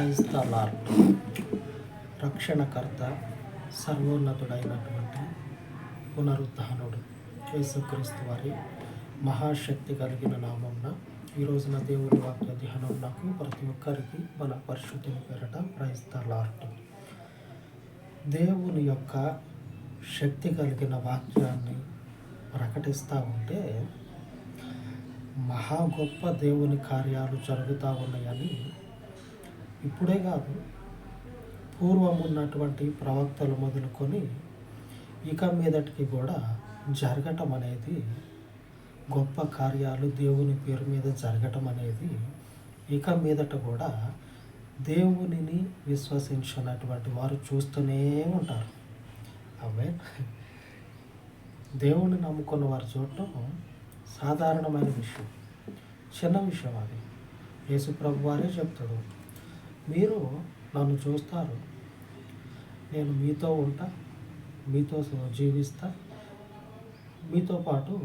క్రైస్తలార్ రక్షణకర్త సర్వోన్నతుడైనటువంటి పునరుద్ధానుడు యేసుక్రీస్తు వారి మహాశక్తి కలిగిన నామంన ఈ రోజున దేవుని వాక్య ధ్యానం నాకు ప్రతి ఒక్కరికి మన పరిశుద్ధిని పేరట క్రైస్తలార్ట్ దేవుని యొక్క శక్తి కలిగిన వాక్యాన్ని ప్రకటిస్తూ ఉంటే మహా గొప్ప దేవుని కార్యాలు జరుగుతూ ఉన్నాయని ఇప్పుడే కాదు పూర్వం ఉన్నటువంటి ప్రవక్తలు మొదలుకొని ఇక మీదటికి కూడా జరగటం అనేది గొప్ప కార్యాలు దేవుని పేరు మీద జరగటం అనేది ఇక మీదట కూడా దేవునిని విశ్వసించినటువంటి వారు చూస్తూనే ఉంటారు. అవే దేవుని నమ్ముకున్న వారు చూడటం సాధారణమైన విషయం చిన్న విషయం అది. యేసుప్రభు వారే చెప్తాడు మీరు నన్ను చూస్తారు. నేను మీతో ఉంటా మీతో జీవిస్తా. మీతో పాటు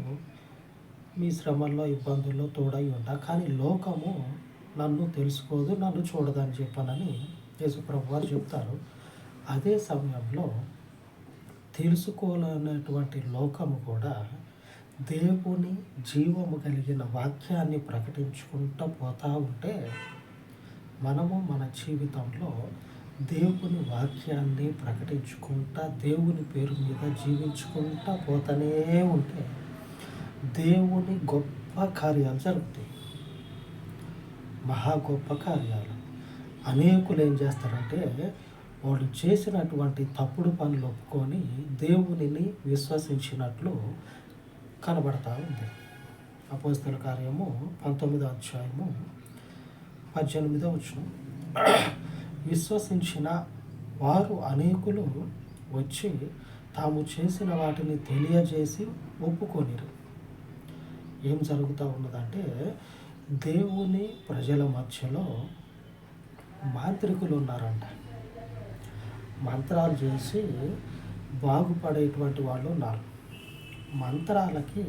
మీ శ్రమల్లో ఇబ్బందుల్లో తోడై ఉంటా. కానీ లోకము నన్ను తెలుసుకోదు నన్ను చూడదని చెప్పానని యేసుప్రభు వారు చెప్తారు. అదే సమయంలో తెలుసుకోలేనటువంటి లోకము కూడా దేవుని జీవము కలిగిన వాక్యాన్ని ప్రకటించుకుంటూ పోతూ ఉంటే మనము మన జీవితంలో దేవుని వాక్యాన్ని ప్రకటించుకుంటా దేవుని పేరు మీద జీవించుకుంటా పోతూనే ఉంటే దేవుని గొప్ప కార్యాలు జరుగుతాయి. మహా గొప్ప కార్యాలు. అనేకులు ఏం చేస్తారంటే వాళ్ళు చేసినటువంటి తప్పుడు పనులు ఒప్పుకొని దేవునిని విశ్వసించినట్లు కనబడతా ఉంది అపోస్తుల కార్యము పంతొమ్మిదో అధ్యాయము పద్దెనిమిదో వచ్చిన విశ్వసించిన వారు అనేకులు వచ్చి తాము చేసిన వాటిని తెలియజేసి ఒప్పుకొనిరు. ఏం జరుగుతూ ఉన్నదంటే దేవుని ప్రజల మధ్యలో మాంత్రికులు ఉన్నారంట. మంత్రాలు చేసి బాగుపడేటువంటి వాళ్ళు ఉన్నారు. మంత్రాలకి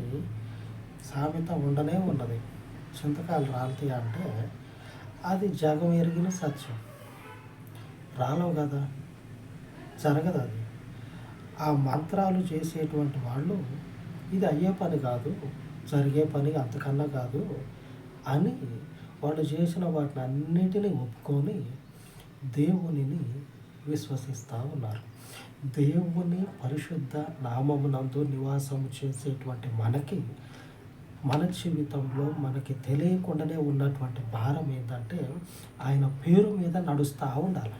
సామెత ఉండనే ఉన్నది. చింతకాయలు రాలుతాయి అంటే అది జగం ఎరిగిన సత్యం. రాలవు కదా? జరగదు అది. ఆ మంత్రాలు చేసేటువంటి వాళ్ళు ఇది అయ్యే పని కాదు జరిగే పని అంతకన్నా కాదు అని వాళ్ళు చేసిన వాటిని అన్నిటినీ ఒప్పుకొని దేవునిని విశ్వసిస్తూ ఉన్నారు. దేవుని పరిశుద్ధ నామమునందు నివాసం చేసేటువంటి మనకి మన జీవితంలో మనకి తెలియకుండానే ఉన్నటువంటి భారం ఏంటంటే ఆయన పేరు మీద నడుస్తూ ఉండాలి.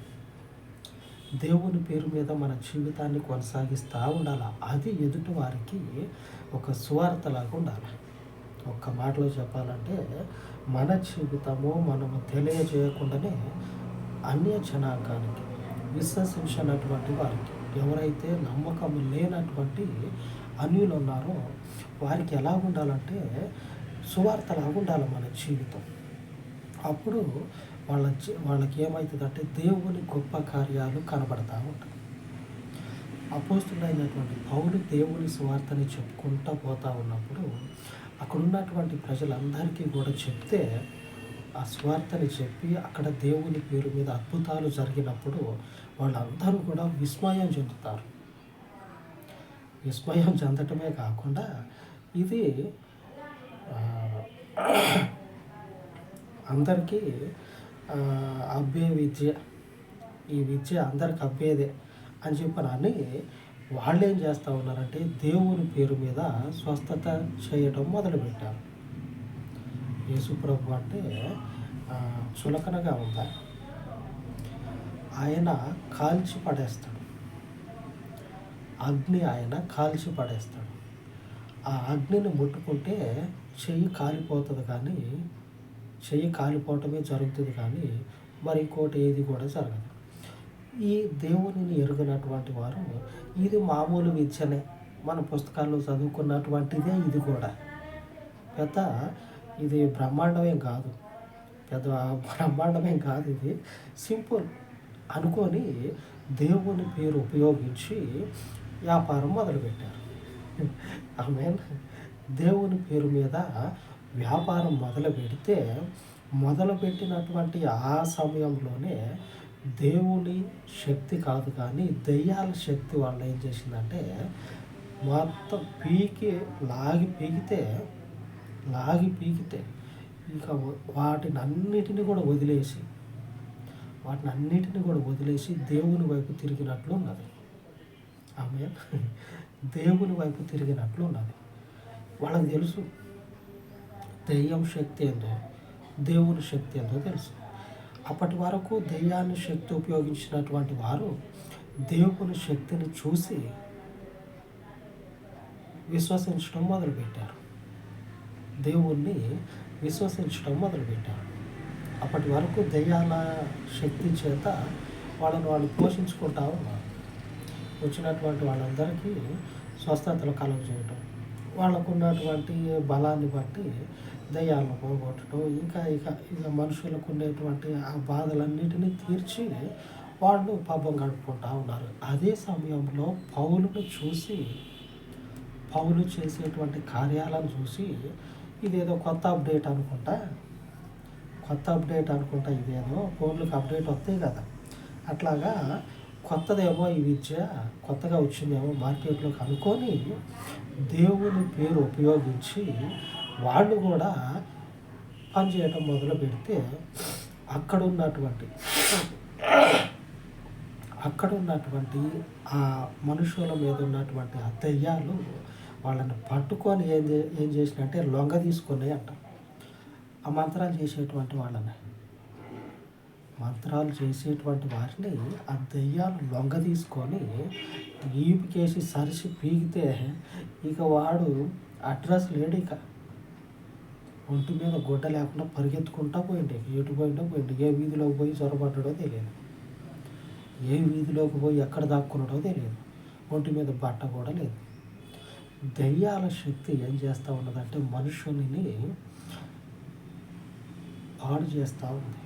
దేవుని పేరు మీద మన జీవితాన్ని కొనసాగిస్తూ ఉండాలి. అది ఎదుటి వారికి ఒక సువార్తలాగా ఉండాలి. ఒక్క మాటలో చెప్పాలంటే మన జీవితము మనము తెలియజేయకుండానే అన్య జనాంగానికి విశ్వసించినటువంటి వారికి ఎవరైతే నమ్మకం లేనటువంటి అన్యులు ఉన్నారో. వారికి ఎలా ఉండాలంటే సువార్తలాగా ఉండాలి మన జీవితం. అప్పుడు వాళ్ళ వాళ్ళకి ఏమవుతుందంటే దేవుని గొప్ప కార్యాలు కనబడతా ఉంటాయి. అపోస్తుడైనటువంటి పౌలు దేవుని సువార్తని చెప్పుకుంటూ పోతా ఉన్నప్పుడు అక్కడ ఉన్నటువంటి ప్రజలందరికీ కూడా చెప్తే ఆ స్వార్థని చెప్పి అక్కడ దేవుని పేరు మీద అద్భుతాలు జరిగినప్పుడు వాళ్ళందరూ కూడా విస్మయం చెందుతారు. విస్మయం చెందటమే కాకుండా ఇది అందరికీ అబ్బే విద్య ఈ విద్య అందరికి అబ్బేదే అని చెప్పనని వాళ్ళు ఏం చేస్తూ ఉన్నారంటే దేవుని పేరు మీద స్వస్థత చేయటం మొదలుపెట్టారు. యేసుప్రభు అంటే చులకనగా ఉందా ఆయన కాల్చి పడేస్తాడు. అగ్ని ఆయన కాల్చి పడేస్తాడు. ఆ అగ్నిని ముట్టుకుంటే చెయ్యి కాలిపోతుంది కానీ చెయ్యి కాలిపోవటమే జరుగుతుంది కానీ మరి ఇంకోటి ఏది కూడా జరగదు. ఈ దేవునిని ఎరుగినటువంటి వారు ఇది మామూలు విద్యనే. మన పుస్తకాల్లో చదువుకున్నటువంటిదే ఇది కూడా. పెద్ద ఇది బ్రహ్మాండమేం కాదు. పెద్ద బ్రహ్మాండమేం కాదు ఇది. సింపుల్ అనుకొని దేవుని పేరు ఉపయోగించి వ్యాపారం మొదలుపెట్టారు. ఆమె దేవుని పేరు మీద వ్యాపారం మొదలు పెడితే మొదలుపెట్టినటువంటి ఆ సమయంలోనే దేవుని శక్తి కాదు కానీ దెయ్యాల శక్తి వాళ్ళు ఏం చేసిందంటే మొత్తం పీకి లాగి పీకితే లాగి పీకితే ఇంకా వాటిని అన్నిటిని కూడా వదిలేసి వాటిని అన్నిటిని కూడా వదిలేసి దేవుని వైపు తిరిగినట్లు ఉన్నది. ఆమె దేవుని వైపు తిరిగినట్లు ఉన్నది. వాళ్ళకి తెలుసు. దెయ్యం శక్తి ఏందో దేవుని శక్తి ఏందో తెలుసు. అప్పటి వరకు దెయ్యాన్ని శక్తి ఉపయోగించినటువంటి వారు దేవుని శక్తిని చూసి విశ్వసించడం మొదలుపెట్టారు. దేవుణ్ణి విశ్వసించడం మొదలుపెట్టారు. అప్పటి వరకు దెయ్యాల శక్తి చేత వాళ్ళని వాళ్ళు పోషించుకుంటా ఉన్నారు. వచ్చినటువంటి వాళ్ళందరికీ స్వస్థతలు కలుగజేయటం వాళ్ళకు ఉన్నటువంటి బలాన్ని బట్టి దయ్యాలను పోగొట్టడం ఇంకా ఇక ఇక మనుషులకు ఉండేటువంటి ఆ బాధలన్నిటినీ తీర్చి వాళ్ళు పాపం గడుపుకుంటా ఉన్నారు. అదే సమయంలో పౌలును చూసి పౌలు చేసేటువంటి కార్యాలను చూసి ఇదేదో కొత్త అప్డేట్ అనుకుంటా? కొత్త అప్డేట్ అనుకుంటా ఇదేదో? ఫోన్లకు అప్డేట్ వస్తాయి కదా. అట్లాగా కొత్తదేమో ఈ విద్య కొత్తగా వచ్చిందేమో మార్కెట్లోకి అనుకొని దేవుని పేరు ఉపయోగించి వాళ్ళు కూడా పనిచేయటం మొదలు పెడితే అక్కడ ఉన్నటువంటి అక్కడ ఉన్నటువంటి ఆ మనుషుల మీద ఉన్నటువంటి ఆ దెయ్యాలు వాళ్ళని పట్టుకొని ఏం ఏం చేసినట్టే లొంగ తీసుకొని అంట ఆ మంత్రాలు చేసేటువంటి వాళ్ళని. మంత్రాలు చేసేటువంటి వారిని ఆ దెయ్యాలు లొంగ తీసుకొని ఈపికేసి సరిసి పీకితే ఇక వాడు అడ్రస్ లేడు ఇక. ఒంటి మీద గుడ్డ లేకుండా పరిగెత్తుకుంటా పోయింది ఎటు పోయిండో పోయింది ఏ వీధిలోకి పోయి చొరబడ్డాడో తెలియదు. ఏ వీధిలోకి పోయి ఎక్కడ దాక్కున్నాడో తెలియదు. ఒంటి మీద బట్ట కూడా లేదు. దెయ్యాల శక్తి ఏం చేస్తూ ఉన్నదంటే మనుషుని పాడు చేస్తూ ఉంది.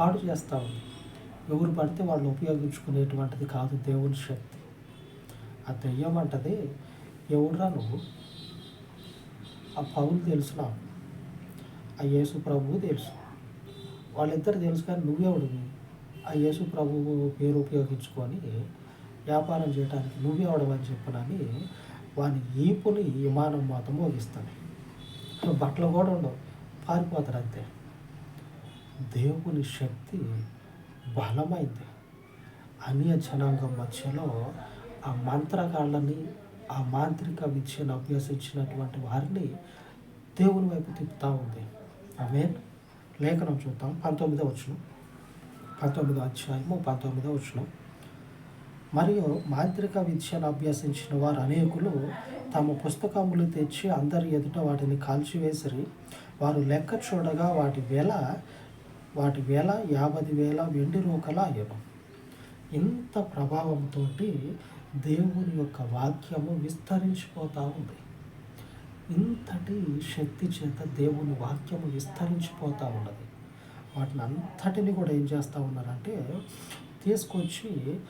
పాడు చేస్తూ ఉంది. ఎవరు పడితే వాళ్ళు ఉపయోగించుకునేటువంటిది కాదు దేవుని శక్తి. ఆ దెయ్యం అంటది ఎవడురా నువ్వు? ఆ పౌలు తెలుసు నాకు. ఆ యేసు ప్రభువు తెలుసు. వాళ్ళిద్దరు తెలుసు కానీ నువ్వెవడివి ఆ యేసు ప్రభువు పేరు ఉపయోగించుకొని వ్యాపారం చేయడానికి నువ్వెవడవని చెప్పనని వాని ఈపుని విమానం మాత్రం మోగిస్తాను బట్టలు కూడా ఉండవు. పారిపోతారు అంతే. దేవుని శక్తి బలమైంది. అన్య జనాంగం మధ్యలో ఆ మంత్రగాళ్ళని ఆ మాంత్రిక విద్యను అభ్యసించినటువంటి వారిని దేవుని వైపు తిప్పుతూ ఉంది. ఆమె లేఖనం చూద్దాం. పంతొమ్మిదో వచ్చిన పంతొమ్మిదో అధ్యాయము పంతొమ్మిదో వచ్చిన మరియు మాంత్రిక విద్యను అభ్యసించిన వారు అనేకులు తమ పుస్తకములు తెచ్చి అందరి ఎదుట వాటిని కాల్చివేసిరి వారు లెక్క చూడగా వాటి వేళ వాటి వేల యాభై వేల వెండి రూకల అయ్యను ఇంత ప్రభావంతో దేవుని యొక్క వాక్యము విస్తరించిపోతూ ఉంది. ఇంతటి శక్తి చేత దేవుని వాక్యము విస్తరించిపోతూ ఉన్నది. వాటిని అంతటిని కూడా ఏం చేస్తూ ఉన్నారంటే తీసుకొచ్చి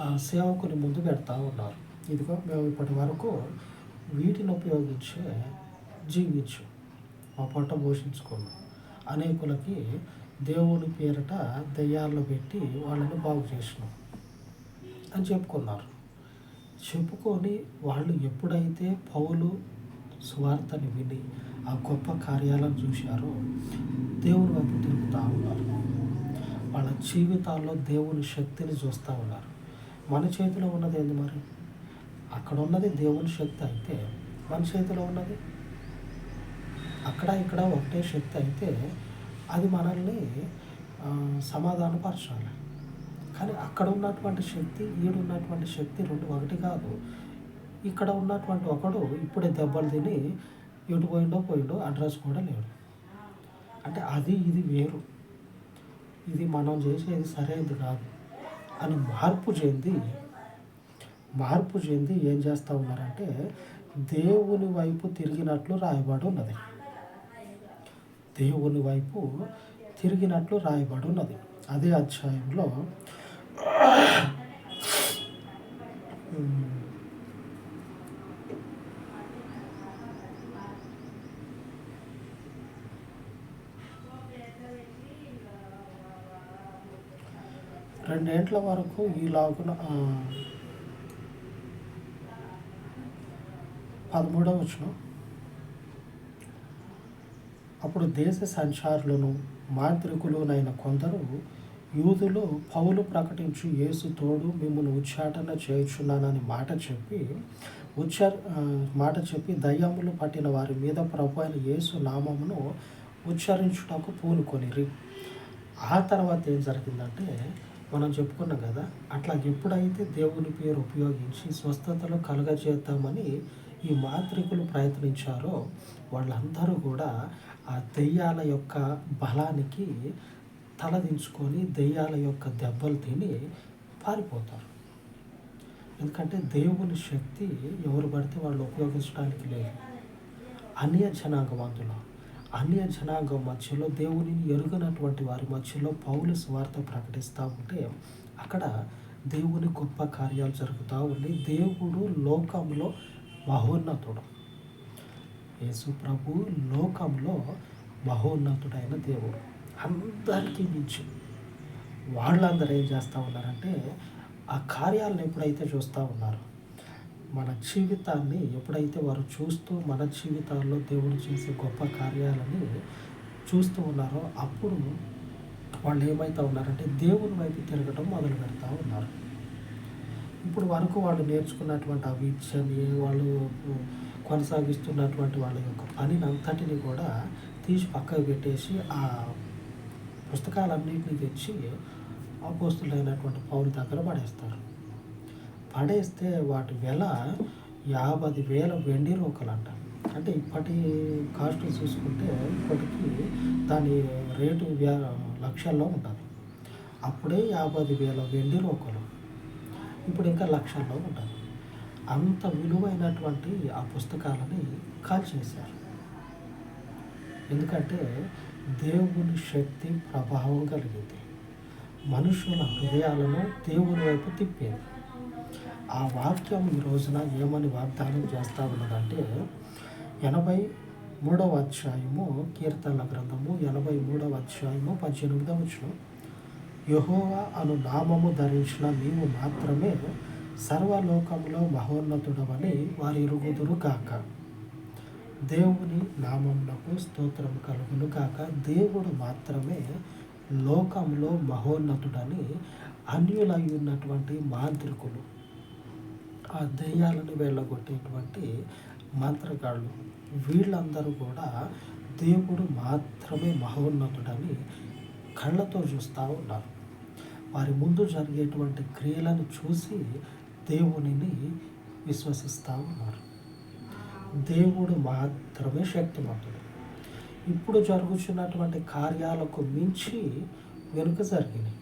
ఆ సేవకుని ముందు పెడతా ఉన్నారు. ఇదిగో మేము ఇప్పటి వరకు వీటిని ఉపయోగించే జీవించు. మా పొట్ట పోషించుకున్నాం అనేకులకి దేవుని పేరిట దెయ్యాల్లో పెట్టి వాళ్ళని బాగు చేసినాం అని చెప్పుకున్నారు. చెప్పుకొని వాళ్ళు ఎప్పుడైతే పౌలు స్వార్థని విని ఆ గొప్ప కార్యాలను చూశారో దేవుని వైపు తిరుగుతూ ఉన్నారు. వాళ్ళ జీవితాల్లో దేవుని శక్తిని చూస్తూ ఉన్నారు. మన చేతిలో ఉన్నది ఏంది మరి? అక్కడ ఉన్నది దేవుని శక్తి అయితే మన చేతిలో ఉన్నది? అక్కడ ఇక్కడ ఒకటే శక్తి అయితే అది మనల్ని సమాధానపరచాలి. కానీ అక్కడ ఉన్నటువంటి శక్తి ఈడు ఉన్నటువంటి శక్తి రెండు ఒకటి కాదు. ఇక్కడ ఉన్నటువంటి ఒకడు ఇప్పుడే దెబ్బలు తిని ఎటు పోయిండో పోయిండో అడ్రస్ కూడా లేడు. అంటే అది ఇది వేరు. ఇది మనం చేసేది సరైనది కాదు. అని మార్పు చెంది మార్పు చెంది ఏం చేస్తూ ఉన్నారంటే దేవుని వైపు తిరిగినట్లు రాయబడి ఉన్నది. దేవుని వైపు తిరిగినట్లు రాయబడి ఉన్నది అదే అధ్యాయంలో రెండేంట్ల వరకు ఈలాగున పదమూడవ వచ్చిన అప్పుడు దేశ సంచారులను మాంత్రికులునైన కొందరు యూదులు పౌలు ప్రకటించు యేసు తోడు మిమ్మల్ని ఉచ్చాటన చేయుచున్నానని మాట చెప్పి ఉచ్చ మాట చెప్పి దయ్యములు పట్టిన వారి మీద ప్రభు అయిన యేసు నామమును ఉచ్చరించుటకు పూనుకొనిరి. ఆ తర్వాత ఏం జరిగిందంటే మనం చెప్పుకున్నాం కదా అట్లా ఎప్పుడైతే దేవుని పేరు ఉపయోగించి స్వస్థతలు కలుగజేద్దామని ఈ మాంత్రికులు ప్రయత్నించారో వాళ్ళందరూ కూడా ఆ దెయ్యాల యొక్క బలానికి తలదించుకొని దెయ్యాల యొక్క దెబ్బలు తిని పారిపోతారు. ఎందుకంటే దేవుని శక్తి ఎవరు పడితే వాళ్ళు ఉపయోగించడానికి లేదు. అన్య జనాంగవంతులు అన్య జనాంగం మధ్యలో దేవునిని ఎరుగనటువంటి వారి మధ్యలో పౌలు స్వార్థ ప్రకటిస్తూ ఉంటే అక్కడ దేవుని గొప్ప కార్యాలు జరుగుతూ ఉండి దేవుడు లోకంలో మహోన్నతుడు యేసు ప్రభు లోకంలో మహోన్నతుడైన దేవుడు. అందరికీ మించి. వాళ్ళందరూ ఏం చేస్తూ ఉన్నారంటే ఆ కార్యాలను ఎప్పుడైతే చూస్తూ ఉన్నారో మన జీవితాన్ని ఎప్పుడైతే వారు చూస్తూ మన జీవితాల్లో దేవుడు చేసే గొప్ప కార్యాలని చూస్తూ ఉన్నారో అప్పుడు వాళ్ళు ఏమైతే ఉన్నారంటే దేవుని వైపు తిరగడం మొదలు పెడతా ఉన్నారు. ఇప్పుడు వరకు వాళ్ళు నేర్చుకున్నటువంటి ఆ విద్యని వాళ్ళు కొనసాగిస్తున్నటువంటి వాళ్ళ యొక్క పనిని అంతటిని కూడా తీసి పక్కకు పెట్టేసి ఆ పుస్తకాలన్నింటినీ తెచ్చి అపోస్తులైనటువంటి పౌరు దగ్గర పడేస్తారు. పడేస్తే వాటి వెల యాభై వేల వెండి రూకలంట. అంటే ఇప్పటి కాస్ట్ చూసుకుంటే ఇప్పటికి దాని రేటు లక్షల్లో ఉంటుంది. అప్పుడే యాభై వేల వెండి రూకలు. ఇప్పుడు ఇంకా లక్షల్లో ఉంటుంది అంత విలువైనటువంటి ఆ పుస్తకాలని కాల్చేశారు. ఎందుకంటే దేవుని శక్తి ప్రభావం కలిగింది. మనుషుల హృదయాలను దేవుని వైపు తిప్పింది. ఆ వాక్యం ఈ రోజున ఏమని వాగ్దానం చేస్తా ఉన్నదంటే ఎనభై మూడవ అధ్యాయము కీర్తనల గ్రంథము ఎనభై మూడవ అధ్యాయము పద్దెనిమిదవ వచనం. యహోవా అను నామము ధరించిన నీవు మాత్రమే సర్వలోకంలో మహోన్నతుడవని వారి ఇరుగుదురు కాక దేవుని నామమునకు స్తోత్రం కలుగును కాక దేవుడు మాత్రమే లోకంలో మహోన్నతుడని అన్యులై ఉన్నటువంటి మాంత్రికులు. ఆ దెయ్యాలను వెళ్ళగొట్టేటువంటి మంత్రగాళ్ళు వీళ్ళందరూ కూడా దేవుడు మాత్రమే మహోన్నతుడని కళ్ళతో చూస్తూ ఉన్నారు. వారి ముందు జరిగేటువంటి క్రియలను చూసి దేవునిని విశ్వసిస్తూ ఉన్నారు. దేవుడు మాత్రమే శక్తిమంతుడు. ఇప్పుడు జరుగుతున్నటువంటి కార్యాలకు మించి వెనుక జరిగినాయి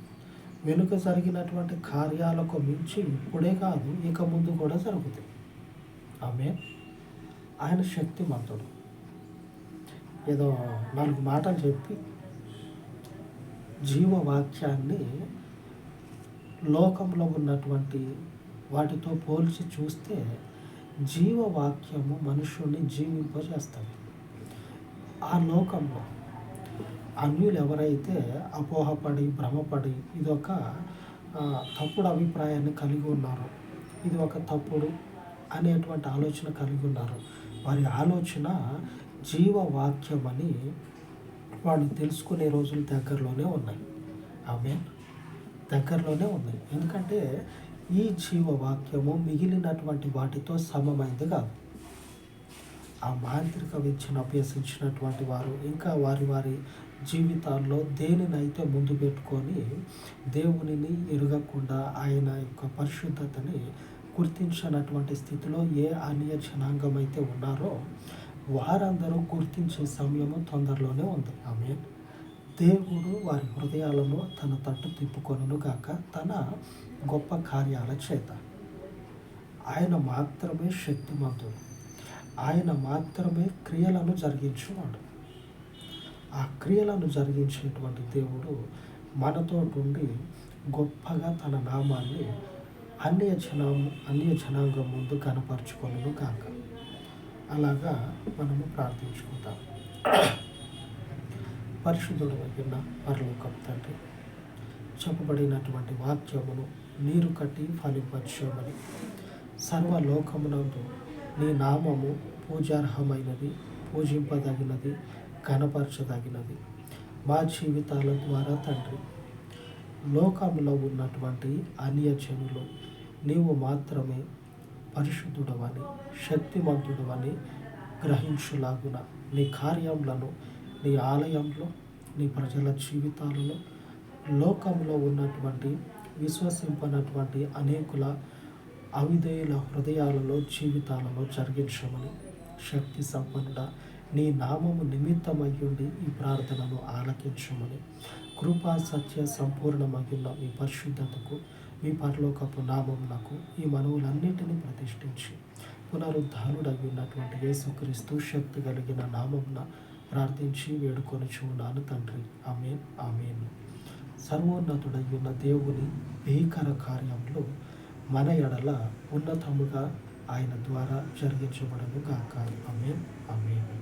వెనుక జరిగినటువంటి కార్యాలకు మించి ఇప్పుడే కాదు ఇక ముందు కూడా జరుగుతాయి. ఆమె ఆయన శక్తిమంతుడు. ఏదో నాలుగు మాటలు చెప్పి జీవవాక్యాన్ని లోకంలో ఉన్నటువంటి వాటితో పోల్చి చూస్తే జీవవాక్యము మనుషుల్ని జీవింపజేస్తుంది. ఆ లోకంలో అన్యులు ఎవరైతే అపోహపడి భ్రమపడి ఇదొక తప్పుడు అభిప్రాయాన్ని కలిగి ఉన్నారు. ఇది ఒక తప్పుడు అనేటువంటి ఆలోచన కలిగి ఉన్నారు. వారి ఆలోచన జీవవాక్యం అని వాళ్ళు తెలుసుకునే రోజులు దగ్గరలోనే ఉన్నాయి. ఆమె దగ్గరలోనే ఉంది. ఎందుకంటే ఈ జీవవాక్యము మిగిలినటువంటి వాటితో సమమైంది కాదు. ఆ మాంత్రిక విద్యను అభ్యసించినటువంటి వారు ఇంకా వారి వారి జీవితాల్లో దేనినైతే ముందు పెట్టుకొని దేవునిని ఎరగకుండా ఆయన యొక్క పరిశుద్ధతని గుర్తించినటువంటి స్థితిలో ఏ అన్య జనాంగం అయితే ఉన్నారో వారందరూ గుర్తించే సమయము తొందరలోనే ఉంది. ఆమె దేవుడు వారి హృదయాలలో తన తట్టు తిప్పుకొనును కాక తన గొప్ప కార్యాల చేత. ఆయన మాత్రమే శక్తిమంతుడు. ఆయన మాత్రమే క్రియలను జరిగించువాడు. ఆ క్రియలను జరిగించేటువంటి దేవుడు మనతో ఉండి గొప్పగా తన నామాన్ని అన్య జనా అన్య జనాంగం ముందు కనపరుచుకొను కాక అలాగా మనము ప్రార్థించుకుంటాం పరిశుద్ధుడు అయిన పరలోకం తండ్రి చెప్పబడినటువంటి వాక్యమును నీరు కట్టి ఫలింపచేయమని. సర్వలోకమునందు నీ నామము పూజార్హమైనది పూజింపదగినది కనపరచదగినది మా జీవితాల ద్వారా తండ్రి. లోకంలో ఉన్నటువంటి అన్యజనులు నీవు మాత్రమే పరిశుద్ధుడవని శక్తిమంతుడవని గ్రహించులాగున నీ కార్యములను నీ ఆలయంలో నీ ప్రజల జీవితాలలో లోకంలో ఉన్నటువంటి విశ్వసింపనటువంటి అనేకుల అవిధేయుల హృదయాలలో జీవితాలలో జరిగించమని శక్తి సంపన్నుడ నీ నామము నిమిత్తమయ్యుండి ఈ ప్రార్థనను ఆలకించమని కృపా సత్య సంపూర్ణమయ్యున్న మీ పరిశుద్ధతకు మీ పరలోకపు నామమునకు ఈ మనవులన్నిటినీ ప్రతిష్ఠించి పునరుద్ధానుడై ఉన్నటువంటి యేసుక్రీస్తు శక్తి కలిగిన నామమున ప్రార్థించి వేడుకొని చూడాను తండ్రి. Amen amen. సర్వోన్నతుడై ఉన్న దేవుని భీకర కార్యంలో మన ఎడల ఉన్నతముగా ఆయన ద్వారా జరిగించబడను గాక. Amen amen.